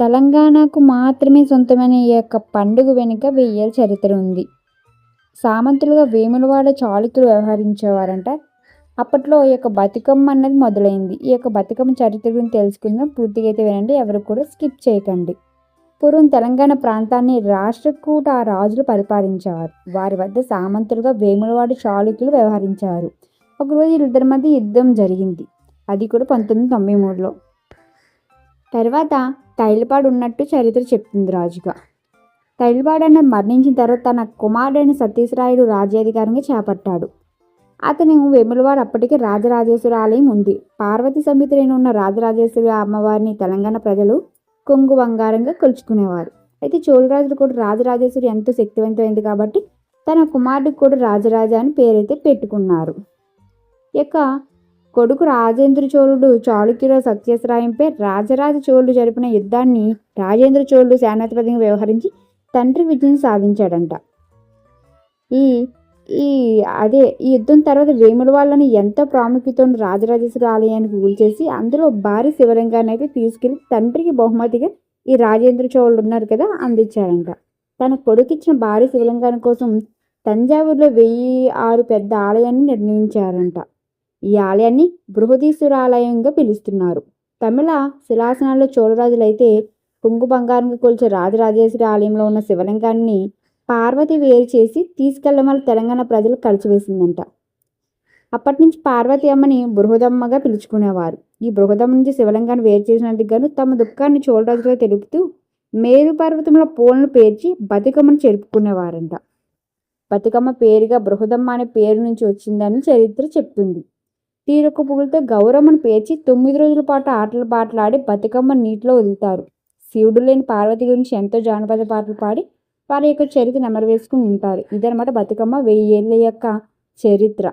తెలంగాణకు మాత్రమే సొంతమైన ఈ యొక్క పండుగ వెనుక వెయ్యేళ్ళ చరిత్ర ఉంది. సామంతులుగా వేములవాడ చాళుక్యులు వ్యవహరించేవారంట. అప్పట్లో ఈ యొక్క బతుకమ్మ అన్నది మొదలైంది. ఈ యొక్క బతుకమ్మ చరిత్ర గురించి తెలుసుకుందాం. పూర్తిగా అయితే వినండి. ఎవరు కూడా స్కిప్ చేయకండి. పూర్వం తెలంగాణ ప్రాంతాన్ని రాష్ట్రకూట రాజులు పరిపాలించేవారు. వారి వద్ద సామంతులుగా వేములవాడ చాళుక్యులు వ్యవహరించారు ఒకరోజు వీళ్ళిద్దరి మధ్య యుద్ధం జరిగింది. అది కూడా పంతొమ్మిది తొంభై మూడులో. తర్వాత తైలపాడు ఉన్నట్టు చరిత్ర చెప్తుంది రాజుగా. తైలపాడు అన్న మరణించిన తర్వాత తన కుమారుడైన సతీశ్రాయుడు రాజ్యాధికారంగా చేపట్టాడు. అతను వేములవారు అప్పటికే రాజరాజేశ్వరి ఆలయం ఉంది. పార్వతి సమితిలో ఉన్న రాజరాజేశ్వరి అమ్మవారిని తెలంగాణ ప్రజలు కొంగు బంగారంగా కొలుచుకునేవారు. అయితే చోళరాజులు కూడా రాజరాజేశ్వరి ఎంతో శక్తివంతమైంది కాబట్టి తన కుమారుడికి కూడా రాజరాజ అని పేరైతే పెట్టుకున్నారు. ఇక యొక్క కొడుకు రాజేంద్ర చోళుడు చాళుక్యుల సత్యశ్రాయంపై రాజరాజ చోళుడు జరిపిన యుద్ధాన్ని రాజేంద్ర చోళుడు సేనాధిపతిగా వ్యవహరించి తండ్రి విజయం సాధించాడంట. ఈ ఈ అదే ఈ యుద్ధం తర్వాత వేముల వాళ్ళని ఎంతో ప్రాముఖ్యత ఉన్న రాజరాజేశ్వరి ఆలయానికి కూల్చేసి అందులో భారీ శివలింగాన్ని అయితే తీసుకెళ్ళి తండ్రికి బహుమతిగా ఈ రాజేంద్ర చోళుడు ఉన్నారు కదా అందించారంట తన కొడుకిచ్చిన భారీ శివలింగాన్ని కోసం తంజావూరులో వెయ్యి ఆరు పెద్ద ఆలయాన్ని నిర్మించారంట. ఈ ఆలయాన్ని బృహదీశ్వర ఆలయంగా పిలుస్తున్నారు. తమిళ శిలాసనాల్లో చోళరాజులైతే కుంగు బంగారంగా కొలిచే రాజరాజేశ్వరి ఆలయంలో ఉన్న శివలింగాన్ని పార్వతి వేరు చేసి తీసుకెళ్ళమని తెలంగాణ ప్రజలు కలిసివేసిందంట అప్పటి నుంచి పార్వతి అమ్మని బృహదమ్మగా పిలుచుకునేవారు. ఈ బృహదమ్మ నుంచి శివలింగాన్ని వేరు చేసినందుకు గాను తమ దుఃఖాన్ని చోళరాజుగా తెలుపుతూ మేరు పర్వతంలో పూలను పేర్చి బతుకమ్మను జరుపుకునేవారంట బతుకమ్మ పేరుగా బృహదమ్మ అనే పేరు నుంచి వచ్చిందని చరిత్ర చెప్తుంది. తీరొక్క పువ్వులతో గౌరమ్మను పేర్చి తొమ్మిది రోజుల పాటు ఆటలు పాటలాడి బతుకమ్మ నీటిలో వదులుతారు. శివుడు లేని పార్వతి గురించి ఎంతో జానపద పాటలు పాడి వారి యొక్క చరిత్ర నెమరు వేసుకుని ఉంటారు. ఇదనమాట బతుకమ్మ వెయ్యి ఏళ్ళ యొక్క చరిత్ర.